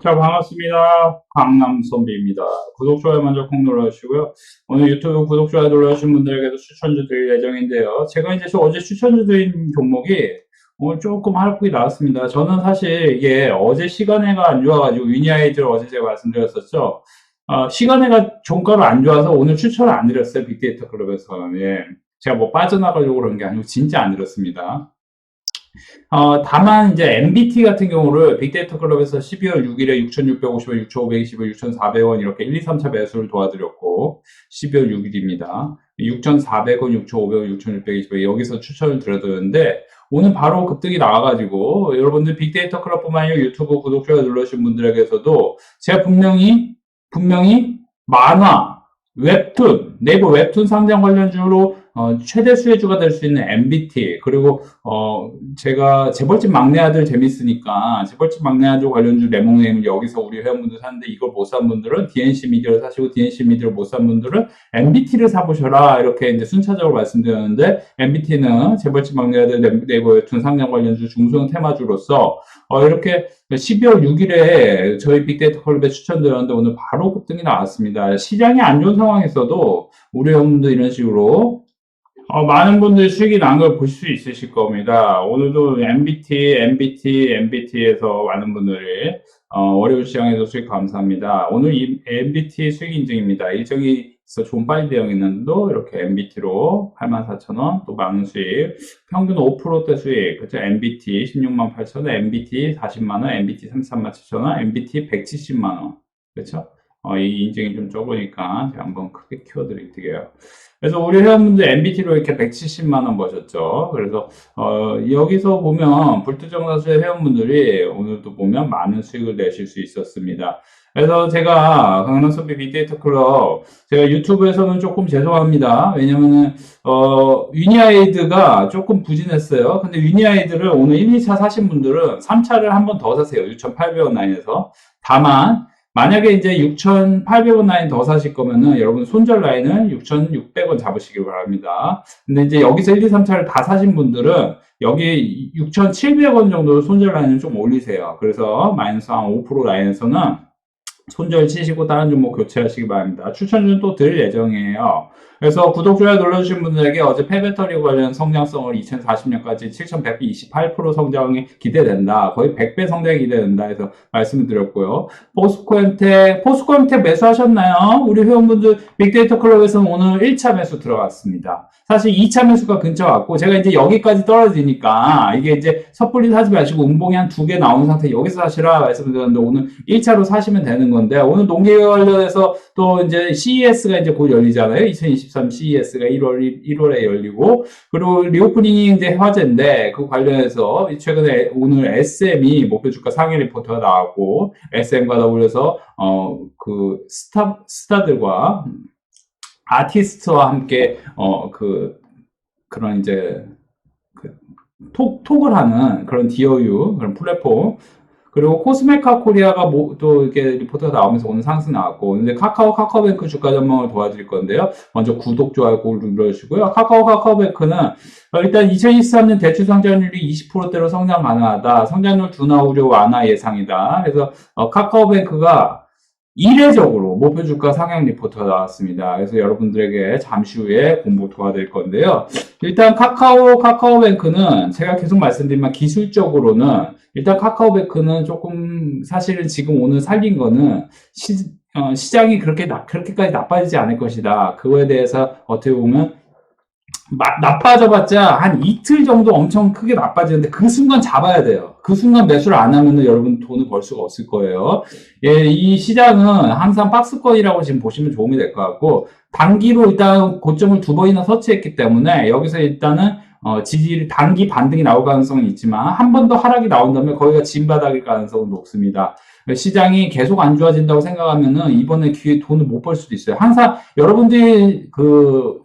자, 반갑습니다. 강남 선비입니다. 구독, 좋아요 먼저 꼭 눌러주시고요. 오늘 유튜브 구독, 좋아요 눌러주신 분들에게도 추천주 드릴 예정인데요. 제가 이제 저 어제 추천주 드린 종목이 오늘 조금 할복이 나왔습니다. 저는 사실 이게 어제 시간에가 안 좋아가지고 위니아이드를 어제 제가 말씀드렸었죠. 어, 시간에가 종가로 안 좋아서 오늘 추천을 안 드렸어요. 빅데이터 클럽에서는. 예. 제가 뭐 빠져나가려고 그런 게 아니고 진짜 안 드렸습니다. 어, 다만 이제 MBT 같은 경우를 빅데이터 클럽에서 12월 6일에 6,650원, 6,520원, 6,400원 이렇게 1, 2, 3차 매수를 도와드렸고 12월 6일입니다. 6,400원, 6,500원, 6,620원 여기서 추천을 드려드렸는데 오늘 바로 급등이 나와가지고 여러분들 빅데이터 클럽뿐만 아니라 유튜브 구독, 좋아요 눌러주신 분들에게서도 제가 분명히 분명히 만화, 웹툰, 네이버 웹툰 상장 관련주로 어, 최대 수혜주가 될 수 있는 MBT 그리고 어, 제가 재벌집 막내 아들 재밌으니까 재벌집 막내 아들 관련주 레몽네임을 여기서 우리 회원분들 사는데 이걸 못 산 분들은 DNC 미디어를 사시고 DNC 미디어를 못 산 분들은 MBT를 사보셔라 이렇게 이제 순차적으로 말씀드렸는데 MBT는 재벌집 막내 아들 네- 네이버 웹툰 상장 관련주 중소형 테마주로서 어, 이렇게 12월 6일에 저희 빅데이터 클럽에 추천드렸는데 오늘 바로 급등이 나왔습니다. 시장이 안 좋은 상황에서도 우리 회원분들 이런 식으로 어, 많은 분들이 수익이 난걸 보실 수 있으실 겁니다. 오늘도 MBT, MBT, MBT에서 많은 분들이 어, 월요일 시장에서 수익 감사합니다. 오늘 이 MBT 수익 인증입니다. 일정이 있어 존빨리 대응 있는데도 이렇게 MBT로 84,000원, 또 많은 수익, 평균 5%대 수익, 그죠? MBT 16만 8천원, MBT 40만원, MBT 33만 7천원, MBT 170만원. 그렇죠? 어, 이 인증이 좀 적으니까 제가 한번 크게 키워드릴게요. 그래서 우리 회원분들 MBT로 이렇게 170만 원 버셨죠. 그래서 어, 여기서 보면 불투정사수의 회원분들이 오늘도 보면 많은 수익을 내실 수 있었습니다. 그래서 제가 강남소비 빅데이터 클럽 제가 유튜브에서는 조금 죄송합니다. 왜냐면은 어, 위니아이드가 조금 부진했어요. 근데 위니아이드를 오늘 1, 2차 사신 분들은 3차를 한 번 더 사세요. 6,800원 라인에서. 다만 만약에 이제 6,800원 라인 더 사실 거면은 여러분 손절 라인은 6,600원 잡으시길 바랍니다. 근데 이제 여기서 1, 2, 3차를 다 사신 분들은 여기 6,700원 정도 손절 라인을 좀 올리세요. 그래서 마이너스 한 5% 라인에서는 손절 치시고 다른 종목 교체하시기 바랍니다. 추천주는 또 드릴 예정이에요. 그래서 구독, 좋아요 눌러주신 분들에게 어제 폐배터리 관련 성장성을 2040년까지 7,128% 성장이 기대된다. 거의 100배 성장이 기대된다 해서 말씀을 드렸고요. 포스코엠텍, 포스코엠텍 매수하셨나요? 우리 회원분들 빅데이터 클럽에서는 오늘 1차 매수 들어갔습니다. 사실 2차 매수가 근처 왔고, 제가 이제 여기까지 떨어지니까, 이게 이제 섣불리 사지 마시고, 운봉이 한 두 개 나온 상태 여기서 사시라 말씀드렸는데, 오늘 1차로 사시면 되는 건데, 오늘 농계 관련해서 또 이제 CES가 이제 곧 열리잖아요. 2023 CES가 1월, 1월에 열리고, 그리고 리오프닝이 이제 화제인데, 그 관련해서 최근에 오늘 SM이 목표 주가 상위 리포트가 나왔고, SM과 더불어서, 어, 그, 스타, 스타들과, 아티스트와 함께, 어, 그, 그런 이제, 그, 톡, 톡을 하는 그런 DOU, 그런 플랫폼, 그리고 코스메카 코리아가 뭐, 또 이렇게 리포트가 나오면서 오늘 상승 나왔고, 근데 카카오, 카카오뱅크 주가 전망을 도와드릴 건데요. 먼저 구독, 좋아요 꼭 눌러주시고요. 카카오, 카카오뱅크는 어, 일단 2023년 대출 성장률이 20%대로 성장 가능하다. 성장률 둔화 우려 완화 예상이다. 그래서 어, 카카오뱅크가 이례적으로 목표 주가 상향 리포트가 나왔습니다. 그래서 여러분들에게 잠시 후에 공부 도와드릴 건데요. 일단 카카오, 카카오뱅크는 제가 계속 말씀드리면 기술적으로는 일단 카카오뱅크는 조금 사실은 지금 오늘 살린 거는 시, 어, 시장이 그렇게 나, 그렇게까지 나빠지지 않을 것이다. 그거에 대해서 어떻게 보면 마- 나빠져봤자 한 이틀 정도 엄청 크게 나빠지는데 그 순간 잡아야 돼요. 그 순간 매수를 안 하면은 여러분 돈을 벌 수가 없을 거예요. 예, 이 시장은 항상 박스권이라고 지금 보시면 도움이 될 것 같고 단기로 일단 고점을 두 번이나 터치했기 때문에 여기서 일단은 어, 지지 단기 반등이 나올 가능성은 있지만 한 번 더 하락이 나온다면 거기가 진바닥일 가능성은 높습니다. 시장이 계속 안 좋아진다고 생각하면은 이번에 기회 돈을 못 벌 수도 있어요. 항상 여러분들이 그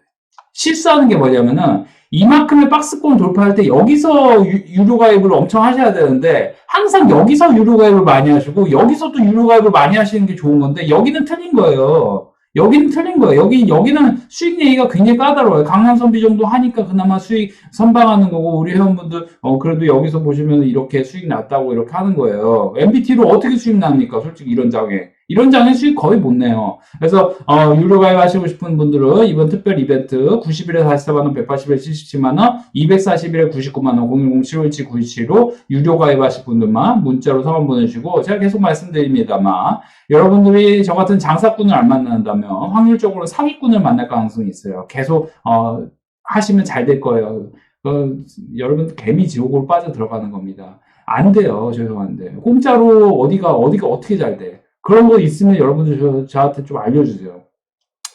실수하는 게 뭐냐면은 이만큼의 박스권 돌파할 때 여기서 유- 유료 가입을 엄청 하셔야 되는데 항상 여기서 유료 가입을 많이 하시고 여기서 또 유료 가입을 많이 하시는 게 좋은 건데 여기는 틀린 거예요. 여기는 틀린 거예요. 여기, 여기는 수익 얘기가 굉장히 까다로워요. 강남 선비 정도 하니까 그나마 수익 선방하는 거고, 우리 회원분들, 어, 그래도 여기서 보시면 이렇게 수익 났다고 이렇게 하는 거예요. MBT로 어떻게 수익 납니까? 솔직히 이런 장에. 이런 장에 수익 거의 못 내요. 그래서, 어, 유료 가입하시고 싶은 분들은 이번 특별 이벤트 90일에 44만원, 180일에 77만원, 240일에 99만원, 010-757 927로 유료 가입하실 분들만 문자로 성원 보내주시고, 제가 계속 말씀드립니다만, 여러분들이 저 같은 장사꾼을 안 만난다면 확률적으로 사기꾼을 만날 가능성이 있어요. 계속 어, 하시면 잘 될 거예요. 어, 여러분 개미 지옥으로 빠져 들어가는 겁니다. 안 돼요. 죄송한데 공짜로 어디가 어디가 어떻게 잘 돼? 그런 거 있으면 여러분들 저, 저한테 좀 알려주세요.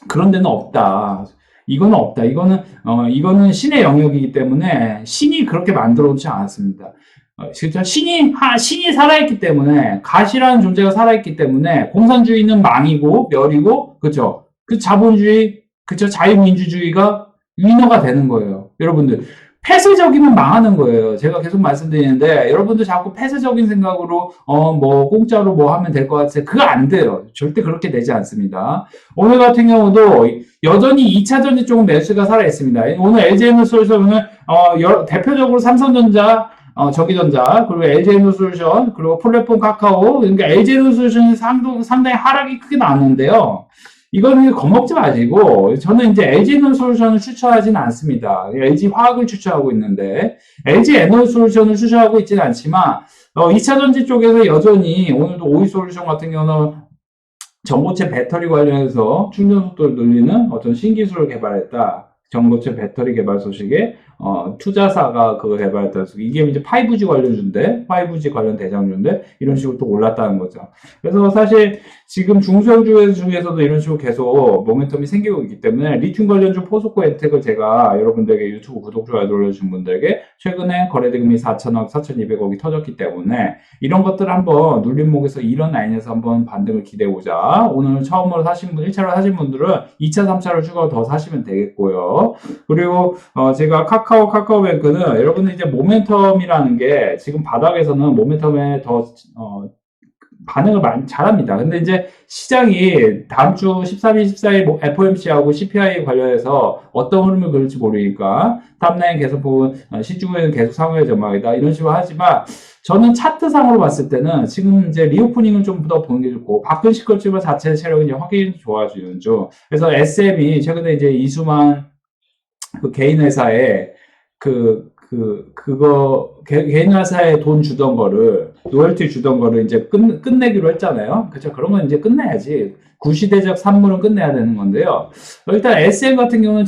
그런 데는 없다. 이거는 없다. 이거는 어 이거는 신의 영역이기 때문에 신이 그렇게 만들어 놓지 않았습니다. 어, 신이 하, 신이 살아있기 때문에 가시라는 존재가 살아있기 때문에 공산주의는 망이고 멸이고 그죠? 그 자본주의 그죠? 자유민주주의가 위너가 되는 거예요. 여러분들 폐쇄적이면 망하는 거예요. 제가 계속 말씀드리는데 여러분들 자꾸 폐쇄적인 생각으로 어 뭐 공짜로 뭐 하면 될 것 같아요. 그거 안 돼요. 절대 그렇게 되지 않습니다. 오늘 같은 경우도 여전히 2차 전지 쪽은 매수가 살아 있습니다. 오늘 LG에너솔루션은 어 여- 대표적으로 삼성전자 어, 저기전자, 그리고 LG에너솔루션, 그리고 플랫폼 카카오, 그러니까 LG에너솔루션이 상도, 상당히 하락이 크게 나왔는데요. 이거는 겁먹지 마시고, 저는 이제 LG에너솔루션을 추천하지는 않습니다. LG 화학을 추천하고 있는데, LG에너솔루션을 추천하고 있지는 않지만, 어, 2차 전지 쪽에서 여전히, 오늘도 오이 솔루션 같은 경우는 전고체 배터리 관련해서 충전 속도를 늘리는 어떤 신기술을 개발했다. 전고체 배터리 개발 소식에 어, 투자사가 그거 개발했다. 그래서 이게 이제 5G 관련주인데, 5G 관련 대장주인데, 이런 식으로 또 올랐다는 거죠. 그래서 사실 지금 중소형주 중에서도 이런 식으로 계속 모멘텀이 생기고 있기 때문에 리튬 관련주 포스코 엔텍을 제가 여러분들에게 유튜브 구독, 좋아요 눌러주신 분들에게 최근에 거래대금이 4천억, 4,200억이 터졌기 때문에 이런 것들 한번 눌림목에서 이런 라인에서 한번 반등을 기대해 보자. 오늘 처음으로 사신 분, 1차로 사신 분들은 2차, 3차를 추가로 더 사시면 되겠고요. 그리고 어, 제가 카카 오 카카오뱅크는 여러분들 이제 모멘텀이라는 게 지금 바닥에서는 모멘텀에 더 어, 반응을 많이 잘합니다. 근데 이제 시장이 다음 주 13일, 14일 뭐 FOMC하고 CPI 관련해서 어떤 흐름을 그릴지 모르니까 탑라인 계속 보면 어, 시중에는 계속 상호의 전망이다 이런 식으로 하지만 저는 차트상으로 봤을 때는 지금 이제 리오프닝을 좀더 보는 게 좋고 박근식 걸치면 자체 체력이 확연히 좋아지는 중. 그래서 SM이 최근에 이제 이수만 그 개인 회사에 그, 그, 그거, 개, 개인 회사에 돈 주던 거를, 로열티 주던 거를 이제 끝, 끝내기로 했잖아요. 그죠? 그런 건 이제 끝내야지. 구시대적 산물은 끝내야 되는 건데요. 일단 SM 같은 경우는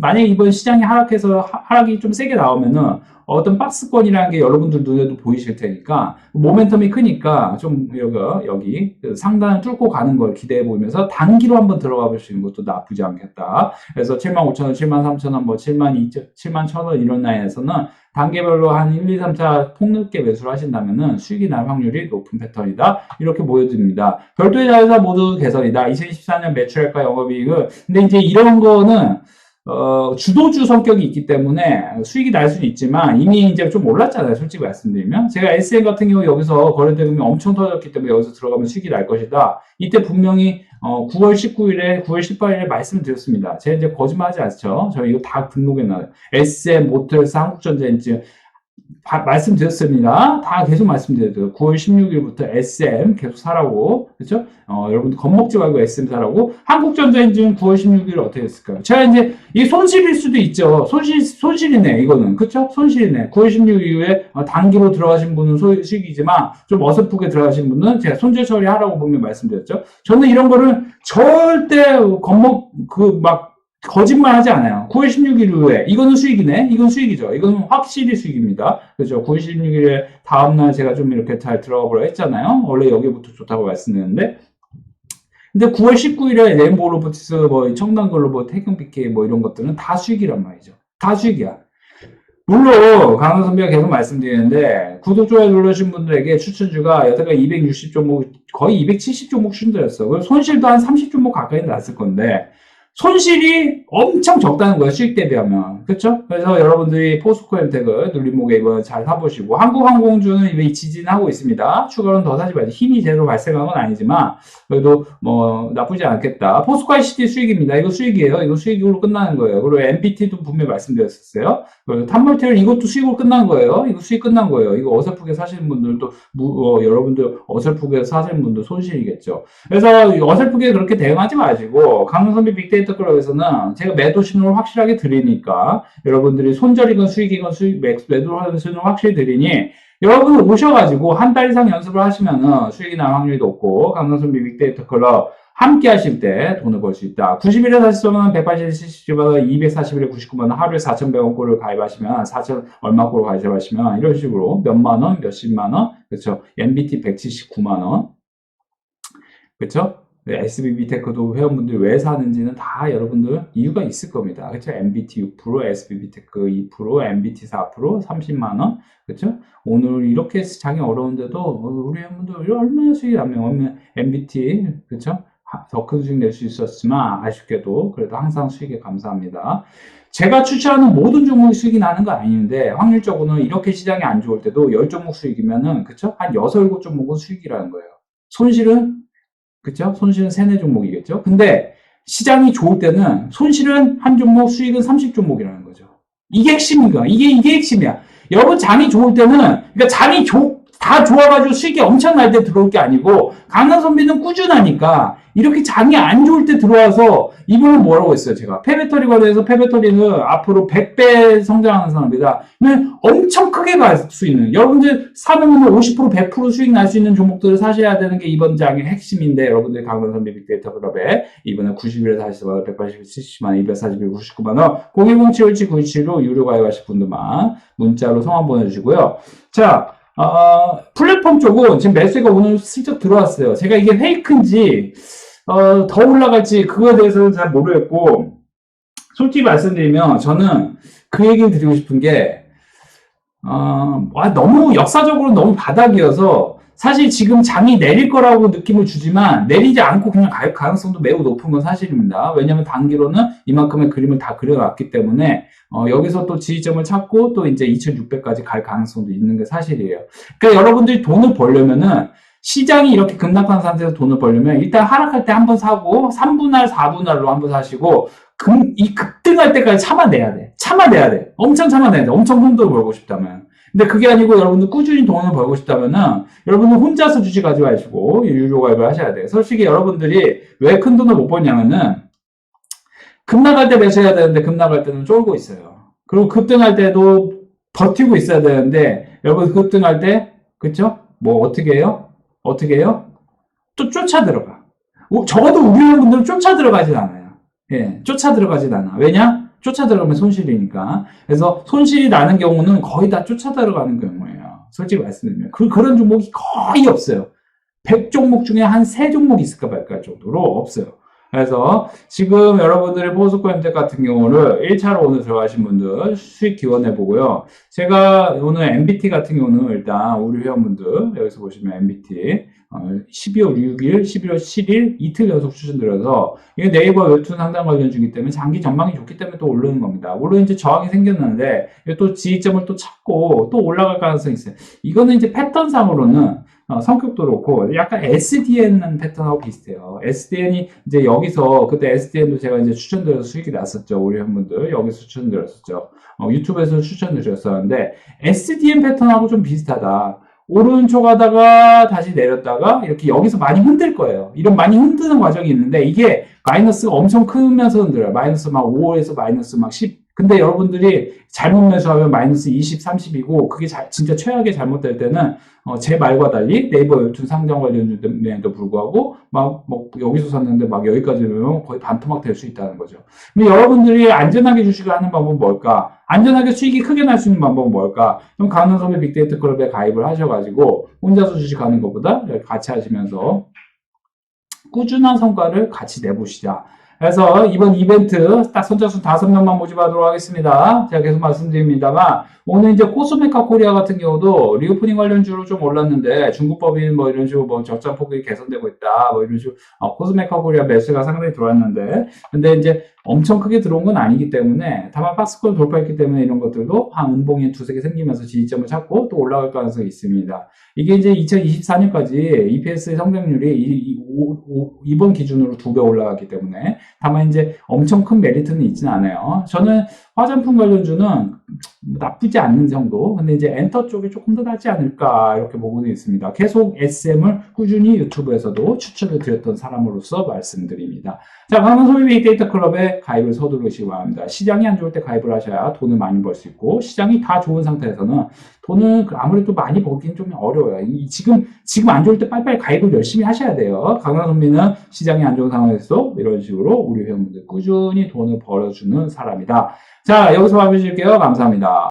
만약에 이번 시장이 하락해서 하- 하락이 좀 세게 나오면은 어떤 박스권이라는 게 여러분들 눈에도 보이실 테니까 모멘텀이 크니까 좀 여기 여기 그 상단을 뚫고 가는 걸 기대해 보면서 단기로 한번 들어가 볼수 있는 것도 나쁘지 않겠다. 그래서 75,000원, 73,000원, 뭐 72,000, 71,000원 이런 라인에서는 단계별로 한 1, 2, 3차 폭넓게 매수를 하신다면은 수익이 날 확률이 높은 패턴이다. 이렇게 보여집니다. 별도의 자회사 모두 개선이다. 2024년 매출액과 영업이익은 근데 이제 이런 거는 어, 주도주 성격이 있기 때문에 수익이 날 수는 있지만 이미 이제 좀 올랐잖아요. 솔직히 말씀드리면. 제가 SM 같은 경우 여기서 거래대금이 엄청 터졌기 때문에 여기서 들어가면 수익이 날 것이다. 이때 분명히 어, 9월 19일에, 9월 18일에 말씀드렸습니다. 제가 이제 거짓말하지 않죠. 저 이거 다 등록해 놔요. SM, 모텔스, 한국전자인증 바- 말씀드렸습니다. 다 계속 말씀드려요. 9월 16일부터 SM 계속 사라고. 그렇죠? 어, 여러분 겁먹지 말고 SM 사라고. 한국전자인증 9월 16일 어떻게 됐을까요? 제가 이제 이 손실일 수도 있죠. 손실 손실이네 이거는 그렇죠? 손실이네. 9월 16일 이후에 어, 단기로 들어가신 분은 소식이지만 좀 어설프게 들어가신 분은 제가 손실 처리하라고 분명히 말씀드렸죠. 저는 이런 거를 절대 겁먹 그 막 거짓말 하지 않아요. 9월 16일 이후에 이거는 수익이네. 이건 수익이죠. 이건 확실히 수익입니다. 그죠? 9월 16일에 다음 날 제가 좀 이렇게 잘 들어가 보려 했잖아요. 원래 여기부터 좋다고 말씀드렸는데 근데 9월 19일에 레인보우 로보티스, 뭐, 청담 글로벌, 태경 BK 뭐 이런 것들은 다 수익이란 말이죠. 다 수익이야. 물론, 강원 선배가 계속 말씀드리는데, 구독, 좋아요 누르신 분들에게 추천주가 여태까지 260종목, 거의 270종목 순도였어. 그리고 손실도 한 30종목 가까이 났을 건데, 손실이 엄청 적다는 거예요. 수익 대비하면. 그렇죠? 그래서 여러분들이 포스코 엠텍을 눌림목에 이번에 잘 사보시고 한국항공주는 이미 지진하고 있습니다. 추가로는 더 사지 마지. 힘이 제대로 발생한 건 아니지만 그래도 뭐 나쁘지 않겠다. 포스코 ICT 수익입니다. 이거 수익이에요. 이거 수익으로 끝나는 거예요. 그리고 MPT도 분명히 말씀드렸었어요. 그리고 탄멀티를 이것도 수익으로 끝난 거예요. 이거 수익 끝난 거예요. 이거 어설프게 사시는 분들도 무- 어, 여러분들 어설프게 사시는 분들 손실이겠죠. 그래서 어설프게 그렇게 대응하지 마시고 강선비 빅데이터 클럽에서는 제가 매도 신호를 확실하게 드리니까 여러분들이 손절이건 수익이건 수익 매- 매도하는 신호를 확실히 드리니 여러분 오셔가지고 한 달 이상 연습을 하시면은 수익이 날 확률이 높고 강선비 빅데이터 클럽 함께 하실 때 돈을 벌 수 있다. 90일에 40만 180만 원, 240일에 99만 원, 하루에 4,100원 꼴을 가입하시면 4천 얼마 꼴을 가입하시면 이런 식으로 몇만 원, 몇십만 원, 그렇죠? MBT 179만 원, 그렇죠? SBB 테크도 회원분들이 왜 사는지는 다 여러분들 이유가 있을 겁니다. 그렇죠? MBT 6%, SBB 테크 2%, MBT 4%, 30만 원, 그렇죠? 오늘 이렇게 장이 어려운데도 우리 회원분들 얼마나 수익이 나면 MBT 그렇죠? 더 큰 수익 낼 수 있었지만 아쉽게도 그래도 항상 수익에 감사합니다. 제가 추천하는 모든 종목이 수익이 나는 건 아닌데 확률적으로는 이렇게 시장이 안 좋을 때도 10종목 수익이면은 그쵸? 한 6, 7종목은 수익이라는 거예요. 손실은 그쵸? 손실은 3, 4종목이겠죠? 근데 시장이 좋을 때는 손실은 한 종목, 수익은 30종목이라는 거죠. 이게 핵심인가? 이게 이게 핵심이야. 여러분 장이 좋을 때는 그러니까 장이 좋- 다 좋아가지고 수익이 엄청날 때 들어올 게 아니고 강남 선비는 꾸준하니까 이렇게 장이 안 좋을 때 들어와서 이번에 뭐라고 했어요 제가? 폐배터리 관련해서 폐배터리는 앞으로 100배 성장하는 사람입니다. 엄청 크게 갈 수 있는 여러분들 사면 50% 100% 수익 날 수 있는 종목들을 사셔야 되는 게 이번 장의 핵심인데 여러분들 강남 선비 빅데이터 클럽에 이번에 90일에 사시면 180일 70만 240일 99만 원 010-717-927로 유료 가입하실 분들만 문자로 성함 보내주시고요. 자 어, 플랫폼 쪽은 지금 매수가 오늘 슬쩍 들어왔어요. 제가 이게 페이크인지, 어, 더 올라갈지, 그거에 대해서는 잘 모르겠고, 솔직히 말씀드리면, 저는 그 얘기를 드리고 싶은 게, 어, 와, 너무 역사적으로 너무 바닥이어서, 사실 지금 장이 내릴 거라고 느낌을 주지만, 내리지 않고 그냥 갈 가능성도 매우 높은 건 사실입니다. 왜냐면 단기로는 이만큼의 그림을 다 그려놨기 때문에, 어, 여기서 또 지지점을 찾고 또 이제 2600까지 갈 가능성도 있는 게 사실이에요. 그러니까 여러분들이 돈을 벌려면은 시장이 이렇게 급락한 상태에서 돈을 벌려면 일단 하락할 때 한 번 사고 3분할, 4분할로 한 번 사시고 금, 이 급등할 때까지 참아내야 돼. 참아내야 돼. 엄청 참아내야 돼. 엄청 큰 돈을 벌고 싶다면. 근데 그게 아니고 여러분들 꾸준히 돈을 벌고 싶다면은 여러분은 혼자서 주식하지 마시고 유료 가입을 하셔야 돼요. 솔직히 여러분들이 왜 큰 돈을 못 버냐면은 급락할 때 매수해야 되는데 급락할 때는 쫄고 있어요. 그리고 급등할 때도 버티고 있어야 되는데 여러분 급등할 때 그쵸? 뭐 어떻게 해요? 어떻게 해요? 또 쫓아 들어가. 우- 적어도 우리 회원분들은 쫓아 들어가진 않아요. 예, 쫓아 들어가진 않아. 왜냐? 쫓아 들어가면 손실이니까. 그래서 손실이 나는 경우는 거의 다 쫓아 들어가는 경우예요. 솔직히 말씀드리면. 그, 그런 종목이 거의 없어요. 100종목 중에 한 3종목 있을까 말까 할 정도로 없어요. 그래서 지금 여러분들의 엠텍 같은 경우를 1차로 오늘 들어가신 분들 수익 기원해 보고요. 제가 오늘 MBT 같은 경우는 일단 우리 회원분들 여기서 보시면 MBT 어, 12월 6일, 11월 7일 이틀 연속 추천드려서 이게 네이버 웹툰 상담 관련 중이기 때문에 장기 전망이 좋기 때문에 또 오르는 겁니다. 물론 이제 저항이 생겼는데 또 지지점을 또 찾고 또 올라갈 가능성이 있어요. 이거는 이제 패턴상으로는 어, 성격도 그렇고 약간 SDN 패턴하고 비슷해요. SDN이 이제 여기서 그때 SDN도 제가 이제 추천드려서 수익이 났었죠. 우리 회원분들 여기서 추천드렸었죠. 어, 유튜브에서 추천드렸었는데 SDN 패턴하고 좀 비슷하다. 오른쪽 하다가 다시 내렸다가 이렇게 여기서 많이 흔들 거예요. 이런 많이 흔드는 과정이 있는데 이게 마이너스가 엄청 크면서 흔들어요. 마이너스 막 5에서 마이너스 막 10. 근데 여러분들이 잘못 매수하면 마이너스 20, 30이고 그게 자- 진짜 최악의 잘못될 때는 어, 제 말과 달리 네이버 웹툰 상장 관련주에도 불구하고 막, 뭐 여기서 샀는데 막 여기까지 오면 거의 반토막 될 수 있다는 거죠. 근데 여러분들이 안전하게 주식을 하는 방법은 뭘까? 안전하게 수익이 크게 날 수 있는 방법은 뭘까? 그럼 강남섬의 빅데이터 클럽에 가입을 하셔가지고 혼자서 주식하는 것보다 같이 하시면서 꾸준한 성과를 같이 내보시자. 그래서 이번 이벤트 딱 선착순 다섯 명만 모집하도록 하겠습니다. 제가 계속 말씀드립니다만 오늘 이제 코스메카 코리아 같은 경우도 리오프닝 관련주로 좀 올랐는데 중국 법인 뭐 이런 식으로 뭐 적자 폭이 개선되고 있다 뭐 이런 식으로 어, 코스메카 코리아 매수가 상당히 들어왔는데 근데 이제 엄청 크게 들어온 건 아니기 때문에 다만 박스권 돌파했기 때문에 이런 것들도 한 운봉이 두세 개 생기면서 지지점을 찾고 또 올라갈 가능성이 있습니다. 이게 이제 2024년까지 EPS의 성장률이 이, 이, 오- 오- 이번 기준으로 두 배 올라갔기 때문에 다만 이제 엄청 큰 메리트는 있지는 않아요. 저는 화장품 관련주는 뭐 나쁘지 않는 정도. 근데 이제 엔터 쪽이 조금 더 낫지 않을까 이렇게 보고는 있습니다. 계속 SM을 꾸준히 유튜브에서도 추천을 드렸던 사람으로서 말씀드립니다. 자, 강원 소비빅 데이터 클럽에 가입을 서두르시기 바랍니다. 시장이 안 좋을 때 가입을 하셔야 돈을 많이 벌 수 있고 시장이 다 좋은 상태에서는 돈은 그 아무래도 많이 벌기는 좀 어려워요. 이- 지금 지금 안 좋을 때 빨리빨리 가입을 열심히 하셔야 돼요. 강원 선비는 시장이 안 좋은 상황에서 이런 식으로 우리 회원분들 꾸준히 돈을 벌어주는 사람이다. 자, 여기서 마무리 줄게요. 감사합니다.